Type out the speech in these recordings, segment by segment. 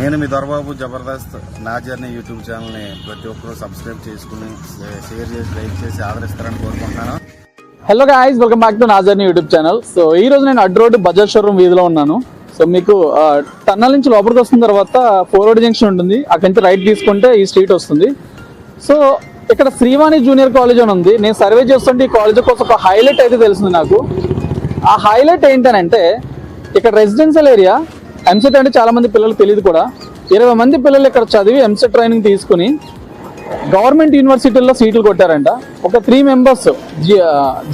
నేను మీ దొరబాబు జబర్దస్త్ నా journey YouTube ఛానల్ని ప్రతి ఒక్కరూ సబ్స్క్రైబ్ చేసుకుని షేర్ చేసి లైక్ చేసి ఆదరిస్తారని కోరుకుంటున్నాను. Hello guys welcome back to నాజర్ని YouTube channel. So ఈ రోజు నేను అడ్ రోడ్ బజాజ్ షోరూమ్ వీధిలో ఉన్నాను. సో మీకు టన్నల్ నుంచి లోపలికి వస్తున్న తర్వాత ఫోర్వర్డ్ జంక్షన్ ఉంటుంది. అక్కడి నుంచి రైట్ తీసుకుంటే ఈ స్ట్రీట్ వస్తుంది. సో ఇక్కడ శ్రీవాణి జూనియర్ కాలేజ్ అని ఉంది. నేను సర్వే చేస్తుంటే ఈ కాలేజ్ కోసం ఒక హైలైట్ అయితే తెలిసింది నాకు. ఆ హైలైట్ ఏంటనంటే ఇక్కడ రెసిడెన్షియల్ ఏరియా ఎంసెట్ అంటే చాలా మంది పిల్లలు తెలియదు కూడా. ఇరవై మంది పిల్లలు ఇక్కడ చదివి ఎంసెట్ ట్రైనింగ్ తీసుకుని గవర్నమెంట్ యూనివర్సిటీల్లో సీట్లు కొట్టారంట. ఒక త్రీ మెంబర్స్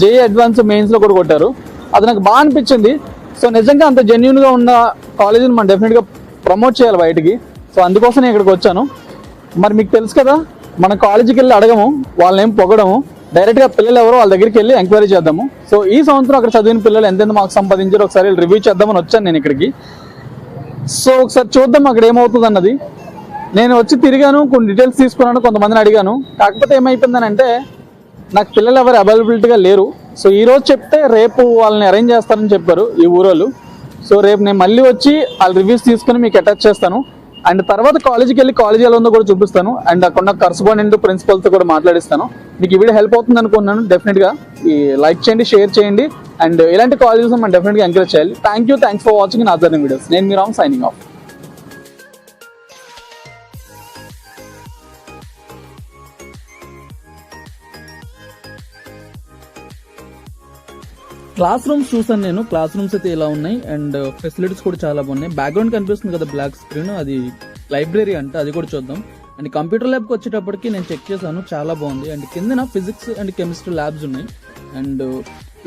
జే అడ్వాన్స్ మెయిన్స్లో కూడా కొట్టారు. అది నాకు బాగా అనిపించింది. సో నిజంగా అంత జెన్యున్గా ఉన్న కాలేజీని మనం డెఫినెట్గా ప్రమోట్ చేయాలి బయటికి. సో అందుకోసం నేను ఇక్కడికి వచ్చాను. మరి మీకు తెలుసు కదా మన కాలేజీకి వెళ్ళి అడగము వాళ్ళని ఏం పొగడము డైరెక్ట్గా పిల్లలు ఎవరో వాళ్ళ దగ్గరికి వెళ్ళి ఎంక్వైరీ చేద్దాము. సో ఈ సంవత్సరం అక్కడ చదివిన పిల్లలు ఎంతెంత మార్క్స్ సంపాదించారో ఒకసారి రివ్యూ చేద్దామని వచ్చాను నేను ఇక్కడికి. సో ఒకసారి చూద్దాం అక్కడ ఏమవుతుంది అన్నది. నేను వచ్చి తిరిగాను కొన్ని డీటెయిల్స్ తీసుకున్నాను కొంతమందిని అడిగాను. కాకపోతే ఏమైపోయిందని అంటే నాకు పిల్లలు ఎవరు అవైలబిలిటీగా లేరు. సో ఈ రోజు చెప్తే రేపు వాళ్ళని అరేంజ్ చేస్తారని చెప్పారు ఈ ఊరోళ్ళు. సో రేపు నేను మళ్ళీ వచ్చి వాళ్ళ రివ్యూస్ తీసుకుని మీకు అటాచ్ చేస్తాను. అండ్ తర్వాత కాలేజీకి వెళ్ళి కాలేజీ ఎలా ఉందో కూడా చూపిస్తాను. అండ్ అక్కడ ఉన్న కరస్పాండెంట్ ప్రిన్సిపల్తో కూడా మాట్లాడిస్తాను. మీకు ఈ వీడియో హెల్ప్ అవుతుంది అనుకున్నాను డెఫినెట్గా ఈ లైక్ చేయండి షేర్ చేయండి. అండ్ ఇలాంటి కాలేజెస్ మనం డెఫినెట్గా ఎంకరేజ్ చేయాలి. Thank you thanks for watching నా అదర్ వీడియోస్ నేను మీ Ram signing off class rooms చూసాను నేను. క్లాస్ రూమ్స్ అయితే ఇలా ఉన్నాయి. అండ్ ఫెసిలిటీస్ కూడా చాలా బాగున్నాయి. బ్యాక్గ్రౌండ్ కనిపిస్తుంది కదా బ్లాక్ స్క్రీన్ అది లైబ్రరీ అంటే. అది కూడా చూద్దాం. అండ్ కంప్యూటర్ ల్యాబ్కి వచ్చేటప్పటికి నేను చెక్ చేశాను చాలా బాగుంది. అండ్ కిందన ఫిజిక్స్ అండ్ కెమిస్ట్రీ ల్యాబ్స్ ఉన్నాయి. అండ్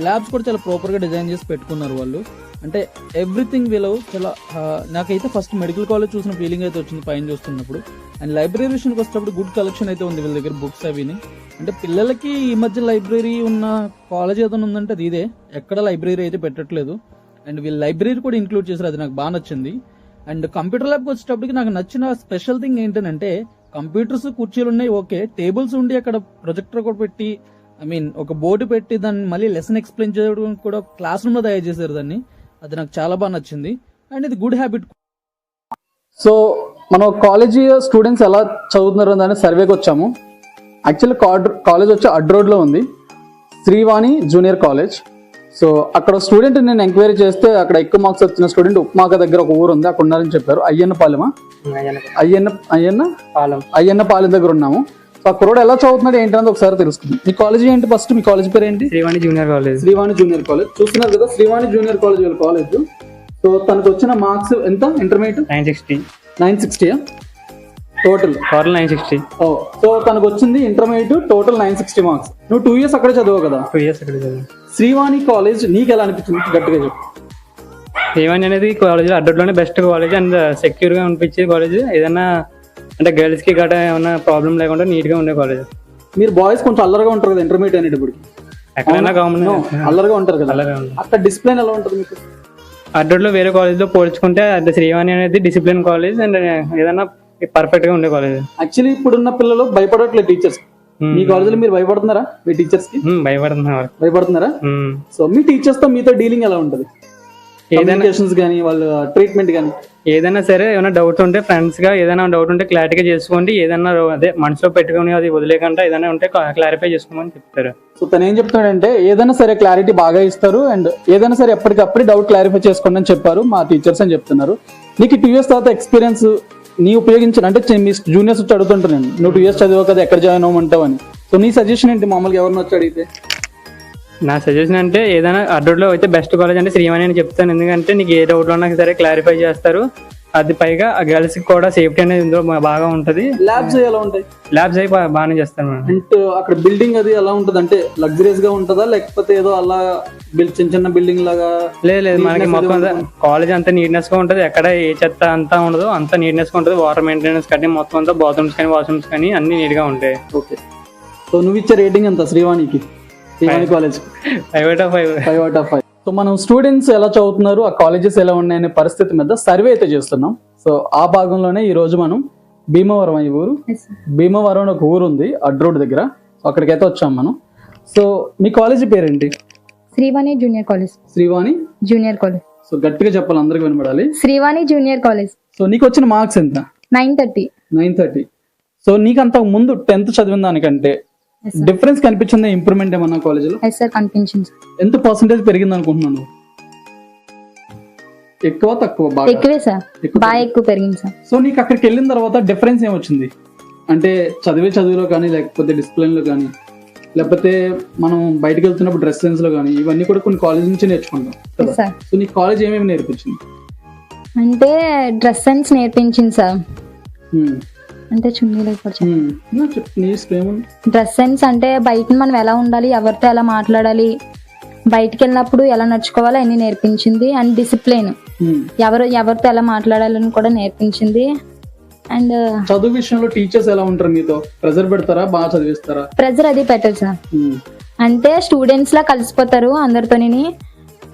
ల్యాబ్స్ కూడా చాలా ప్రాపర్గా డిజైన్ చేసి పెట్టుకున్నారు వాళ్ళు. అంటే ఎవ్రీథింగ్ విలో చాలా నాకైతే ఫస్ట్ మెడికల్ కాలేజ్ చూసిన ఫీలింగ్ అయితే వచ్చింది పైన చూస్తున్నప్పుడు. అండ్ లైబ్రరీ విషయానికి వచ్చేటప్పుడు గుడ్ కలెక్షన్ అయితే ఉంది వీళ్ళ దగ్గర బుక్స్ అవిని అంటే పిల్లలకి ఈ మధ్య లైబ్రరీ ఉన్న కాలేజ్ ఏదైనా ఉందంటే అది ఇదే. ఎక్కడ లైబ్రరీ అయితే పెట్టట్లేదు. అండ్ వీళ్ళు లైబ్రరీ కూడా ఇంక్లూడ్ చేశారు అది నాకు బాగా నచ్చింది. అండ్ కంప్యూటర్ ల్యాబ్కి వచ్చేటప్పటికి నాకు నచ్చిన స్పెషల్ థింగ్ ఏంటంటే కంప్యూటర్స్ కుర్చీలు ఉన్నాయి ఓకే. టేబుల్స్ ఉండి అక్కడ ప్రొజెక్టర్ కూడా పెట్టి ఐ మీన్ ఒక బోర్డు పెట్టి దాన్ని మళ్ళీ లెసన్ ఎక్స్ప్లెయిన్ చేయడం కూడా క్లాస్ రూమ్లో తయారు చేశారు దాన్ని. అది నాకు చాలా బాగా నచ్చింది. అండ్ ఇది గుడ్ హ్యాబిట్. సో మనం కాలేజీ స్టూడెంట్స్ ఎలా చదువుతున్నారు దాని సర్వేకి వచ్చాము. యాక్చువల్లీ కాలేజ్ వచ్చి అడ్ రోడ్లో ఉంది. Srivani junior college. సో అక్కడ స్టూడెంట్ నేను ఎంక్వైరీ చేస్తే అక్కడ ఎక్కువ మార్క్స్ వచ్చిన స్టూడెంట్ ఉప్మాక దగ్గర ఒక ఊరు ఉంది అక్కడ ఉన్నారని చెప్పారు. అయ్యన్న పాలెమా? అయ్యన్న అయ్యన్న పాలెం. అయ్యన్న పాలెం దగ్గర ఉన్నాము. సో ఆ కుర్రోడు ఎలా చదువుతున్నాడు ఏంటన్నది ఒకసారి తెలుసుకుందాం. మీ కాలేజీ ఏంటి ఫస్ట్ మీ కాలేజ్ పేరు ఏంటి? Srivani junior college Srivani junior college చూస్తున్నారు కదా శ్రీవాణి జూనియర్ కాలేజ్ వీళ్ళ కాలేజ్ సో తనకు వచ్చిన మార్క్స్ ఎంత? Intermediate nine sixty nine sixty total total nine sixty ఓ సో తనకు వచ్చింది intermediate total nine sixty marks నువ్వు టూ ఇయర్స్ అక్కడే చదువు కదా? టూ ఇయర్స్ అక్కడ చదివాను. శ్రీవాణి కాలేజ్ నీకు ఎలా అనిపించింది? గట్టిగా చెప్పు. శ్రీవాణి అనేది కాలేజ్ అడ్డట్లోనే బెస్ట్ కాలేజ్ అండ్ సెక్యూర్గా అనిపించే కాలేజ్ ఏదైనా అంటే గర్ల్స్కి గట్రా ఏమైనా ప్రాబ్లం లేకుండా నీట్గా ఉండే కాలేజ్ మీరు బాయ్స్ కొంచెం అల్లరిగా ఉంటారు కదా ఇంటర్మీడియట్ అనేటప్పటికి? ఎక్కడైనా కామన్ అల్లరిగా ఉంటారు కదా. అక్కడ డిసిప్లిన్ ఎలా ఉంటుంది మీకు? అడ్డట్లో వేరే కాలేజ్లో పోల్చుకుంటే శ్రీవాణి అనేది డిసిప్లిన్ కాలేజ్ అండ్ ఏదైనా పర్ఫెక్ట్గా ఉండే కాలేజ్ యాక్చువల్లీ ఇప్పుడున్న పిల్లలు భయపడట్లేదు టీచర్స్ మీ కాలేజీలో మీరు భయపడుతున్నారా? మీ టీచర్స్కి? భయపడుతున్నారు భయపడుతున్నారా? ఉమ్. సో మీ టీచర్స్తో మీతో డీలింగ్ ఎలా ఉంటుంది? కమ్యూనికేషన్స్ కానీ వాళ్ళ ట్రీట్మెంట్ కానీ ఏదైనా సరే ఏమైనా డౌట్ ఉంటే ఫ్రెండ్స్గా ఏదైనా డౌట్ ఉంటే క్లారిటీగా చేసుకోండి. ఏదైనా అదే మనసులో పెట్టుకుని అది వదిలేకుండా ఏదైనా ఉంటే క్లారిఫై చేసుకోమని చెప్తారు. సో తను ఏం చెప్తున్నాడంటే ఏదైనా సరే క్లారిటీ బాగా ఇస్తారు అండ్ ఏదైనా సరే ఎప్పటికప్పుడు డౌట్ క్లారిఫై చేసుకోండి అని చెప్పారు మా టీచర్స్ అని చెప్తున్నారు. నీకు టూ ఇయర్స్ తర్వాత ఎక్స్పీరియన్స్ నీ ఉపయోగించిన అంటే మీ జూనియర్స్ వచ్చి నేను. నువ్వు టూ ఇయర్స్ చదివావు కదా ఎక్కడ జాయిన్ అవ్వమంటావు అని సో నీ సజెషన్ ఏంటి? మామూలుగా ఎవరిని వచ్చి అడిగితే? నా సజెషన్ అంటే ఏదైనా అడ్రోడ్లో అయితే బెస్ట్ కాలేజ్ అంటే శ్రీవాణి అని చెప్తాను. ఎందుకంటే నీకు ఏ డౌట్లో ఉన్నా సరే క్లారిఫై చేస్తారు. అది పైగా ఆ గర్ల్స్కి కూడా సేఫ్టీ అనేది ఇందులో బాగా ఉంటది. ల్యాబ్స్ ఎలా ఉంటాయి? ల్యాబ్స్ అయి బా- బాగానే చేస్తారు మేడం. అంటే అక్కడ బిల్డింగ్ అది ఎలా ఉంటుంది? అంటే లగ్జరీస్గా ఉంటుందా? లేకపోతే ఏదో అలా బిల్ చిన్న చిన్న బిల్డింగ్ లాగా లేదు లేదు. మనకి మొత్తం కాలేజ్ అంతా నీట్నెస్గా ఉంటది. ఎక్కడ ఏ చెత్త అంతా ఉండదు. అంతా నీట్నెస్గా ఉంటది. వాటర్ మెయింటెనెన్స్ కానీ మొత్తం అంతా బాత్రూమ్స్ కానీ వాష్రూమ్స్ కానీ అన్ని నీట్గా ఉంటాయి. ఓకే సో నువ్వు ఇచ్చే రేటింగ్ ఎంత? శ్రీవాణికి? Srivani college five of five five out of five so మనం స్టూడెంట్స్ ఎలా చదువుతున్నారు ఆ కాలేజెస్ ఎలా ఉన్నాయనే పరిస్థితి మీద సర్వే అయితే చేస్తున్నాం. సో ఆ భాగంలోనే ఈ రోజు మనం భీమవరం ఈ ఊరు. భీమవరం అని ఒక ఊరు ఉంది అడ్ రోడ్ దగ్గర. అక్కడికైతే వచ్చాం మనం. సో మీ కాలేజీ పేరేంటి? Srivani junior college Srivani? Junior college so గట్టిగా చెప్పాలి అందరికి వినపడాలి శ్రీవాణి జూనియర్ కాలేజ్ సో నీకు వచ్చిన మార్క్స్ ఎంత? Nine thirty nine thirty so నీకు అంతకు ముందు టెన్త్ చదివిన దానికంటే డిఫరెన్స్ కనిపించింది ఇంప్రూవ్మెంట్ ఏమన్నా కాలేజీలో ఎస్ సార్ కనిపించింది సార్ ఎంత పర్సంటేజ్ పెరిగింది అనుకుంటున్నాను? ఎక్కువ తక్కువ బాగా? ఎక్కువే సార్ ఎక్కువ బాగా ఎక్కువ పెరిగింది సార్ సో నీకు అక్కడికి వెళ్ళిన తర్వాత డిఫరెన్స్ ఏమొచ్చింది అంటే చదివే చదువులో కానీ లేకపోతే డిసిప్లిన్లో కానీ లేకపోతే మనం బయటకు వెళ్తున్నప్పుడు డ్రెస్ సెన్స్లో కానీ ఇవన్నీ కూడా కొన్ని కాలేజ్ నుంచి నేర్చుకుంటాం కదా? సో నీ కాలేజ్ ఏమేమి నేర్పించింది? అంటే డ్రెస్ సెన్స్ నేర్పించింది సార్. అంటే కూడా డ్రెస్ సెన్స్ అంటే బయట మనం ఎలా ఉండాలి ఎవరితో ఎలా మాట్లాడాలి బయటికి వెళ్ళినప్పుడు ఎలా నడుచుకోవాలో అన్ని నేర్పించింది అండ్ డిసిప్లిన్. ఎవరు ఎవరితో ఎలా మాట్లాడాలని కూడా నేర్పించింది అండ్ చదువు విషయంలో టీచర్స్ ఎలా ఉంటారు మీతో ప్రెజర్ పెడతారా బాగా చదివిస్తారా? ప్రెజర్ అది పెట్టదు సార్. అంటే స్టూడెంట్స్ లా కలిసిపోతారు అందరితోని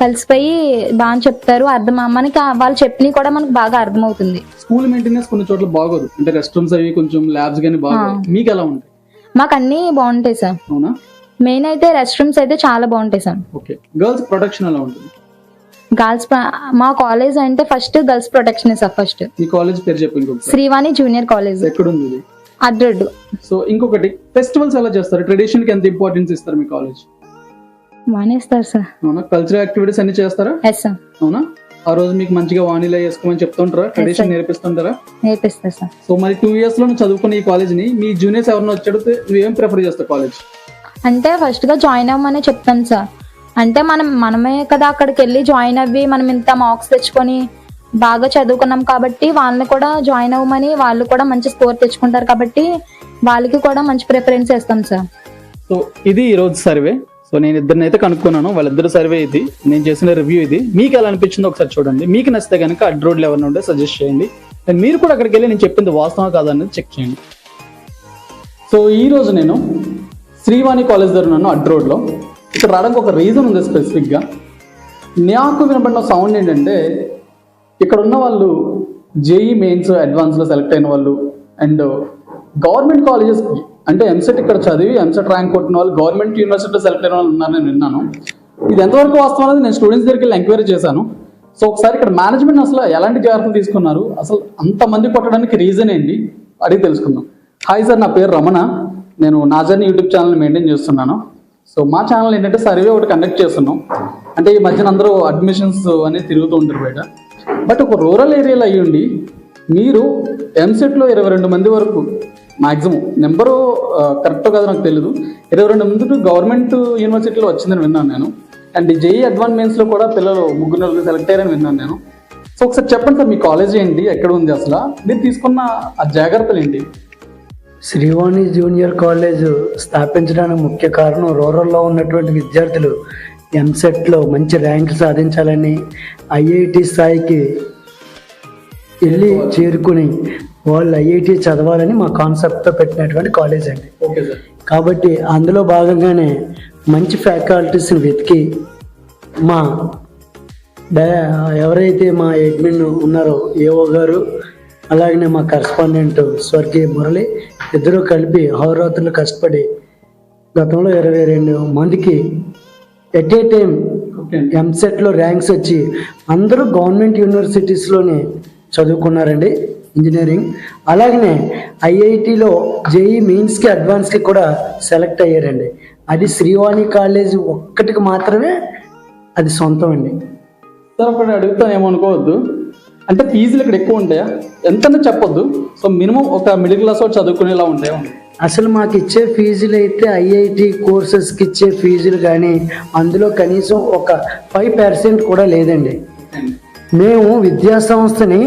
కలిసిపోయి బాగా చెప్తారు అర్థం మనకి వాళ్ళు చెప్పినవి కూడా మనకు బాగా అర్థమవుతుంది. స్కూల్ మెయింటెనెన్స్ కొన్ని చోట్ల బాగోదు. అంటే రెస్ట్ రూమ్స్ అవి కొంచెం ల్యాబ్స్ కానీ బాగోదు మీకు ఎలా ఉంటాయి? మాకు అన్ని బాగుంటాయి సార్. అవునా? మెయిన్ అయితే రెస్ట్ రూమ్స్ అయితే చాలా బాగుంటాయి సార్. ఓకే. గర్ల్స్ ప్రొటెక్షన్ ఎలా ఉంటుంది? గర్ల్స్ మా కాలేజ్ అంటే first girls protection sir first మీ కాలేజ్ పేరు చెప్పు ఇంకొకటి శ్రీవాణి జూనియర్ కాలేజ్. ఎక్కడ ఉంది ఇది? అడ్రడ్ సో ఇంకొకటి ఫెస్టివల్స్ ఎలా చేస్తారు? ట్రెడిషన్కి ఎంత ఇంపార్టెన్స్ ఇస్తారు మీ కాలేజ్? మానేస్తారు సార్. అవునా? కల్చరల్ యాక్టివిటీస్ అన్ని చేస్తారా? ఎస్ సార్ అవునా? ఆ రోజు మీకు మంచిగా వాణిలా వేసుకోమని చెప్తుంటారా? ట్రెడిషన్ నేర్పిస్తుంటారా? నేర్పిస్తారు సార్ సో మరి టూ ఇయర్స్లో నువ్వు చదువుకున్న ఈ కాలేజ్ని మీ జూనియర్స్ ఎవరైనా వచ్చి అడిగితే నువ్వేం ప్రిఫర్ చేస్తావు కాలేజ్ అంటే ఫస్ట్గా జాయిన్ అవ్వమని చెప్తాను సార్ అంటే మనం మనమే కదా అక్కడికి వెళ్ళి జాయిన్ అవ్వి మనం ఇంత మార్క్స్ తెచ్చుకొని బాగా చదువుకున్నాం కాబట్టి వాళ్ళని కూడా జాయిన్ అవ్వమని వాళ్ళు కూడా మంచి స్కోర్ తెచ్చుకుంటారు కాబట్టి వాళ్ళకి కూడా మంచి ప్రిఫరెన్స్ ఇస్తాం సార్ సో ఇది ఈ రోజు సర్వే సో నేను ఇద్దరిని అయితే కనుక్కున్నాను. వాళ్ళిద్దరు సర్వే ఇది. నేను చేసిన రివ్యూ ఇది. మీకు ఎలా అనిపించిందో ఒకసారి చూడండి. మీకు నచ్చితే కనుక అడ్ రోడ్లు ఎవరిని ఉంటే సజెస్ట్ చేయండి. అండ్ మీరు కూడా అక్కడికి వెళ్ళి నేను చెప్పింది వాస్తవం కాదన్నది చెక్ చేయండి. సో ఈ రోజు నేను శ్రీవాణి కాలేజ్ దగ్గర ఉన్నాను అడ్ రోడ్లో. ఇక్కడ రావడానికి ఒక రీజన్ ఉంది స్పెసిఫిక్గా నాకు వినబడిన సౌండ్ ఏంటంటే ఇక్కడ ఉన్న వాళ్ళు జేఈ మెయిన్స్ అడ్వాన్స్లో సెలెక్ట్ అయిన వాళ్ళు అండ్ గవర్నమెంట్ కాలేజెస్కి అంటే ఎంసెట్ ఇక్కడ చదివి ఎంసెట్ ర్యాంక్ కొట్టిన వాళ్ళు గవర్నమెంట్ యూనివర్సిటీలో సెలెక్ట్ అయిన వాళ్ళు ఉన్నారని నేను విన్నాను. ఇది ఎంతవరకు వాస్తవం అనేది నేను స్టూడెంట్స్ దగ్గరికి వెళ్ళి ఎంక్వైరీ చేశాను. సో ఒకసారి ఇక్కడ మేనేజ్మెంట్ అసలు ఎలాంటి జాగ్రత్తలు తీసుకున్నారు? అసలు అంతమంది కొట్టడానికి రీజన్ ఏంటి? అడిగి తెలుసుకుందాం. హాయ్ సార్ నా పేరు రమణ. నేను నాజర్ని యూట్యూబ్ ఛానల్ మెయింటైన్ చేస్తున్నాను. సో మా ఛానల్ ఏంటంటే సర్వే ఒకటి కండక్ట్ చేస్తున్నాం. అంటే ఈ మధ్యన అందరూ అడ్మిషన్స్ అనేది తిరుగుతూ ఉంటారు బయట. బట్ ఒక రూరల్ ఏరియాలో అయ్యుండి మీరు ఎంసెట్లో ఇరవై రెండు మంది వరకు మాక్సిమం. నెంబరు కరెక్ట్ కాదు నాకు తెలియదు ఇరవై రెండు ముందు గవర్నమెంట్ యూనివర్సిటీలో వచ్చిందని విన్నాను నేను. అండ్ జేఈ అడ్వాన్స్ మెయిన్స్లో కూడా పిల్లలు ముగ్గురు నలుగురు సెలెక్ట్ అయ్యారని విన్నాను నేను. సో ఒకసారి చెప్పండి సార్ మీ కాలేజ్ ఏంటి? ఎక్కడ ఉంది అసలు? మీరు తీసుకున్న ఆ జాగ్రత్తలు ఏంటి? శ్రీవాణి జూనియర్ కాలేజ్ స్థాపించడానికి ముఖ్య కారణం రూరల్లో ఉన్నటువంటి విద్యార్థులు ఎంసెట్లో మంచి ర్యాంక్ సాధించాలని ఐఐటి స్థాయికి వెళ్ళి చేరుకుని వాళ్ళు ఐఐటి చదవాలని మా కాన్సెప్ట్తో పెట్టినటువంటి కాలేజ్ అండి. కాబట్టి అందులో భాగంగానే మంచి ఫ్యాకల్టీస్ని వెతికి మా ఎవరైతే మా అడ్మిన్ ఉన్నారో ఏఓ గారు అలాగనే మా కరస్పాండెంట్ స్వర్గీయ మురళి ఇద్దరు కలిపి హోరాత్రులు కష్టపడి గతంలో ఇరవై రెండు మందికి ఎట్ ఏ టైం ఎంసెట్లో ర్యాంక్స్ వచ్చి అందరూ గవర్నమెంట్ యూనివర్సిటీస్లోనే చదువుకున్నారండి. ఇంజనీరింగ్ అలాగనే ఐఐటిలో జేఈ మెయిన్స్కి అడ్వాన్స్కి కూడా సెలెక్ట్ అయ్యారండి. అది శ్రీవాణి కాలేజ్ ఒక్కటికి మాత్రమే అది సొంతం అండి సార్ ఒకటి అడుగుతాను ఏమనుకోవద్దు. అంటే ఫీజులు ఇక్కడ ఎక్కువ ఉంటాయా? ఎంతనే చెప్పొద్దు. సో మినిమం ఒక మిడిల్ క్లాస్ చదువుకునేలా ఉంటాయా? అసలు మాకు ఇచ్చే ఫీజులు అయితే ఐఐటి కోర్సెస్కి ఇచ్చే ఫీజులు కానీ అందులో కనీసం ఒక ఫైవ్ పర్సెంట్ కూడా లేదండి. మేము విద్యా సంస్థని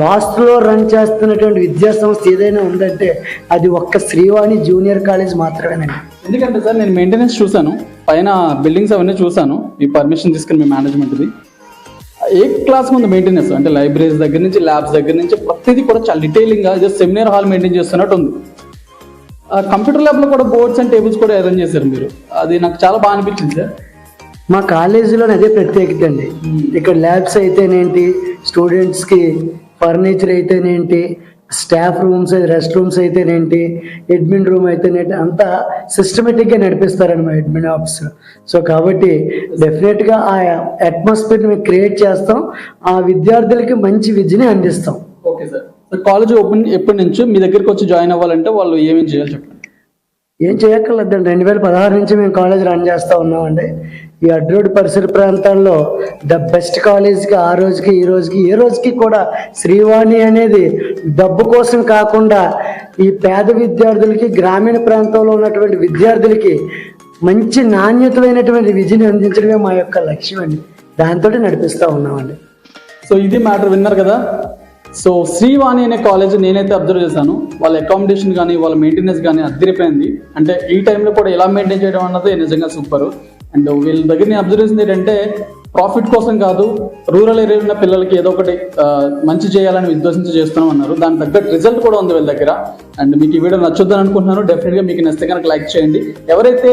లాస్ట్లో రన్ చేస్తున్నటువంటి విద్యా సంస్థ ఏదైనా ఉందంటే అది ఒక్క శ్రీవాణి జూనియర్ కాలేజ్ మాత్రమేనండి. ఎందుకంటే సార్ నేను మెయింటెనెన్స్ చూశాను. పైన బిల్డింగ్స్ అవన్నీ చూశాను. మీ పర్మిషన్ తీసుకుని మీ మేనేజ్మెంట్ది ఏ క్లాస్ ముందు మెయింటెనెన్స్ అంటే లైబ్రరీస్ దగ్గర నుంచి ల్యాబ్స్ దగ్గర నుంచి ప్రతిదీ కూడా చాలా డీటెయిలింగ్గా జస్ట్ సెమినార్ హాల్ మెయింటైన్ చేస్తున్నట్టు ఉంది. ఆ కంప్యూటర్ ల్యాబ్లో కూడా బోర్డ్స్ అండ్ టేబుల్స్ కూడా అరేంజ్ చేశారు మీరు. అది నాకు చాలా బాగా అనిపించింది సార్. మా కాలేజీలోనే అదే ప్రత్యేకత అండి. ఇక్కడ ల్యాబ్స్ అయితేనేంటి స్టూడెంట్స్కి ఫర్నిచర్ అయితేనేంటి స్టాఫ్ రూమ్స్ రెస్ట్ రూమ్స్ అయితేనేంటి అడ్మిన్ రూమ్ అయితేనేంటి అంతా సిస్టమేటిక్గా నడిపిస్తారండి మా అడ్మిన్ ఆఫీస్లో సో కాబట్టి డెఫినెట్గా ఆ అట్మాస్ఫియర్ని మేము క్రియేట్ చేస్తాం. ఆ విద్యార్థులకి మంచి విద్యని అందిస్తాం. ఓకే సార్ కాలేజ్ ఓపెన్ ఎప్పటి నుంచి? మీ దగ్గరికి వచ్చి జాయిన్ అవ్వాలంటే వాళ్ళు ఏమేమి చేయాలి చెప్పండి. ఏం చేయక్కర్లేదండి. రెండు వేల పదహారు నుంచి మేము కాలేజ్ రన్ చేస్తూ ఉన్నామండి. ఈ అడ్రోడ్ పరిసర ప్రాంతాల్లో ద బెస్ట్ కాలేజ్కి ఆ రోజుకి ఈ రోజుకి ఏ రోజుకి కూడా శ్రీవాణి అనేది డబ్బు కోసం కాకుండా ఈ పేద విద్యార్థులకి గ్రామీణ ప్రాంతంలో ఉన్నటువంటి విద్యార్థులకి మంచి నాణ్యతమైనటువంటి విద్యను అందించడమే మా యొక్క లక్ష్యం అండి. దాంతో నడిపిస్తూ ఉన్నామండి. సో ఇది మ్యాటర్ విన్నారు కదా? సో శ్రీవాణి అనే కాలేజ్ నేనైతే అబ్జర్వ్ చేశాను. వాళ్ళ అకామిడేషన్ కానీ వాళ్ళ మెయింటెనెన్స్ కానీ అద్దరిపోయింది. అంటే ఈ టైంలో కూడా ఎలా మెయింటైన్ చేయడం అన్నది నిజంగా సూపర్ అండ్ వీళ్ళ దగ్గర నేను అబ్జర్వ్ చేసింది ఏంటంటే ప్రాఫిట్ కోసం కాదు రూరల్ ఏరియా ఉన్న పిల్లలకి ఏదో ఒకటి మంచి చేయాలని ఉద్దేశించి చేస్తున్నాం అన్నారు. దాని తగ్గట్టు రిజల్ట్ కూడా ఉంది వీళ్ళ దగ్గర. అండ్ మీకు ఈ వీడియో నచ్చుద్దని అనుకుంటున్నాను. డెఫినెట్గా మీకు నచ్చితే కనుక లైక్ చేయండి. ఎవరైతే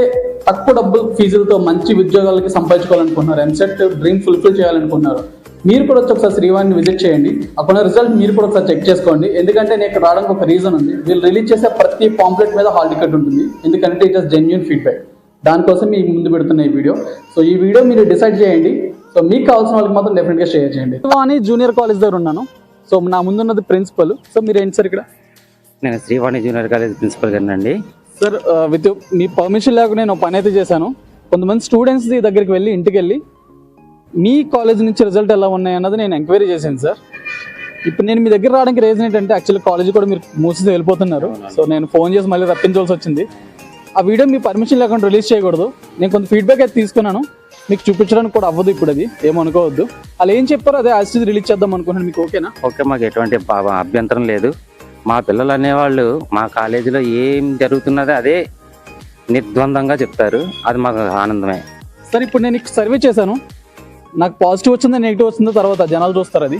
తక్కువ డబ్బులు ఫీజులతో మంచి ఉద్యోగాలకి సంపాదించుకోవాలనుకుంటున్నారు ఎంసెట్ డ్రీమ్ ఫుల్ఫిల్ చేయాలనుకుంటున్నారు మీరు కూడా వచ్చి ఒకసారి శ్రీవాణిని విజిట్ చేయండి. అక్కడ రిజల్ట్ మీరు కూడా ఒకసారి చెక్ చేసుకోండి. ఎందుకంటే నేను ఇక్కడ రావడానికి ఒక రీజన్ ఉంది. వీళ్ళు రిలీజ్ చేసే ప్రతి పాంప్లెట్ మీద హాల్ టికెట్ ఉంటుంది. ఎందుకంటే ఇట్ ఇస్ జెన్యున్ ఫీడ్బ్యాక్ దానికోసం మీకు ముందు పెడుతున్న ఈ వీడియో. సో ఈ వీడియో మీరు డిసైడ్ చేయండి. సో మీకు కావాల్సిన వాళ్ళకి మాత్రం డెఫినెట్గా షేర్ చేయండి. శ్రీవాణి జూనియర్ కాలేజ్ దగ్గర ఉన్నాను. సో నా ముందున్నది ప్రిన్సిపల్ సో మీరు ఏంటి సార్ ఇక్కడ? నేను శ్రీవాణి జూనియర్ కాలేజ్ ప్రిన్సిపల్ గారినండి సార్ విత్ మీ పర్మిషన్ లేకుండా నేను పని అయితే చేశాను. కొంతమంది స్టూడెంట్స్ దగ్గరికి వెళ్ళి ఇంటికి వెళ్ళి మీ కాలేజ్ నుంచి రిజల్ట్ ఎలా ఉన్నాయి అన్నది నేను ఎంక్వైరీ చేశాను సార్ ఇప్పుడు నేను మీ దగ్గర రావడానికి రీజన్ ఏంటంటే యాక్చువల్లీ కాలేజ్ కూడా మీరు మూసి వెళ్ళిపోతున్నారు. సో నేను ఫోన్ చేసి మళ్ళీ రప్పించవలసి వచ్చింది. ఆ వీడియో మీ పర్మిషన్ లేకుండా రిలీజ్ చేయకూడదు. నేను కొంత ఫీడ్బ్యాక్ అయితే తీసుకున్నాను. మీకు చూపించడానికి కూడా అవ్వదు ఇప్పుడు అది. ఏమనుకోవద్దు అలా ఏం చెప్పారో అదే యాసిడ్ రిలీజ్ చేద్దాం అనుకున్నాను మీకు ఓకేనా? ఓకే మాకు ఎటువంటి అభ్యంతరం లేదు. మా పిల్లలు అనేవాళ్ళు మా కాలేజీలో ఏం జరుగుతున్నదో అదే నిర్ద్వందంగా చెప్తారు. అది మాకు ఆనందమే. సార్ ఇప్పుడు నేను సర్వే చేశాను. నాకు పాజిటివ్ వచ్చిందో నెగిటివ్ వచ్చిందో తర్వాత జనాలు చూస్తారు అది.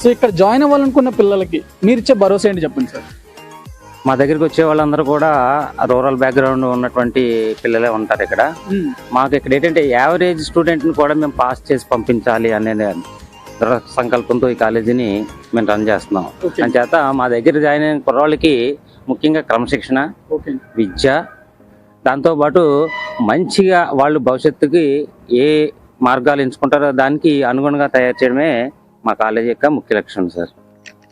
సో ఇక్కడ జాయిన్ అవ్వాలనుకున్న పిల్లలకి మీరు ఇచ్చే భరోసా ఏంటి చెప్పండి సార్? మా దగ్గరికి వచ్చే వాళ్ళందరూ కూడా రూరల్ బ్యాక్గ్రౌండ్ ఉన్నటువంటి పిల్లలే ఉంటారు ఇక్కడ. మాకు ఇక్కడ ఏంటంటే యావరేజ్ స్టూడెంట్ని కూడా మేము పాస్ చేసి పంపించాలి అనే దృఢ సంకల్పంతో ఈ కాలేజీని మేము రన్ చేస్తున్నాం. ఓకే. అంచేత మా దగ్గర జాయిన్ అయిన కుర్రాళ్ళకి ముఖ్యంగా క్రమశిక్షణ విద్య దాంతోపాటు మంచిగా వాళ్ళు భవిష్యత్తుకి ఏ మార్గాలు ఎంచుకుంటారో దానికి అనుగుణంగా తయారు చేయడమే మా కాలేజీ యొక్క ముఖ్య లక్ష్యం సార్.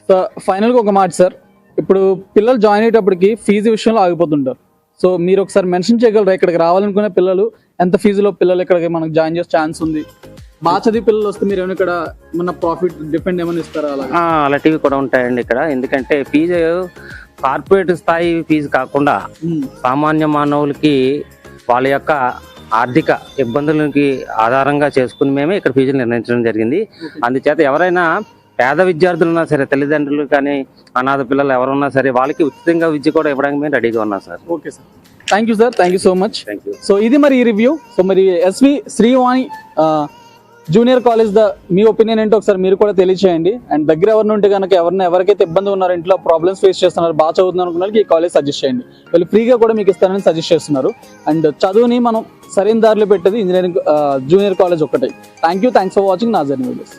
సో ఫైనల్గా ఒక మాట సార్ ఇప్పుడు పిల్లలు జాయిన్ అయ్యేటప్పటికి ఫీజు విషయంలో ఆగిపోతుంటారు. సో మీరు ఒకసారి మెన్షన్ చేయగలరా? ఇక్కడికి రావాలనుకునే పిల్లలు ఎంత ఫీజులో పిల్లలు ఇక్కడికి మనకు జాయిన్ చేసే ఛాన్స్ ఉంది? మా చదివి పిల్లలు వస్తే మీరు ఏమైనా ఇక్కడ మన ప్రాఫిట్ డిపెండ్ ఏమైనా ఇస్తారా అలాగా? ఆ, అలాంటివి కూడా ఉంటాయండి ఇక్కడ. ఎందుకంటే ఫీజు కార్పొరేట్ స్థాయి ఫీజు కాకుండా. సామాన్య మానవులకి వాళ్ళ యొక్క ఆర్థిక ఇబ్బందులకి ఆధారంగా చేసుకుని మేమే ఇక్కడ ఫీజులు నిర్ణయించడం జరిగింది. అందుచేత ఎవరైనా పేద విద్యార్థులు ఉన్నా సరే తల్లిదండ్రులు కానీ అనాథ పిల్లలు ఎవరున్నా సరే వాళ్ళకి ఉచితంగా విద్య కూడా ఇవ్వడానికి మేము రెడీగా ఉన్నాం sir. Okay sir. Thank you sir thank you so much so ఇది మరి ఈ రివ్యూ సో మరి SV Srivani junior college the me opinion ఏంటో ఒకసారి మీరు కూడా తెలియచేయండి. అండ్ దగ్గర ఎవరిని ఉంటే కనుక ఎవరిని ఎవరికైతే ఇబ్బంది ఉన్నారో ఇంట్లో ప్రాబ్లమ్స్ ఫేస్ చేస్తున్నారు బాగా చదువుతున్నారు అనుకున్న వాళ్ళకి ఈ కాలేజ్ సజెస్ట్ చేయండి. వీళ్ళు ఫ్రీగా కూడా మీకు ఇస్తారని సజెస్ట్ చేస్తున్నారు. అండ్ చదువుని మనం సరైన దారిలో పెట్టేది ఇంజనీరింగ్ జూనియర్ కాలేజ్ ఒక్కటే. Thank you thanks for watching నా జర్నీ వీడియోస్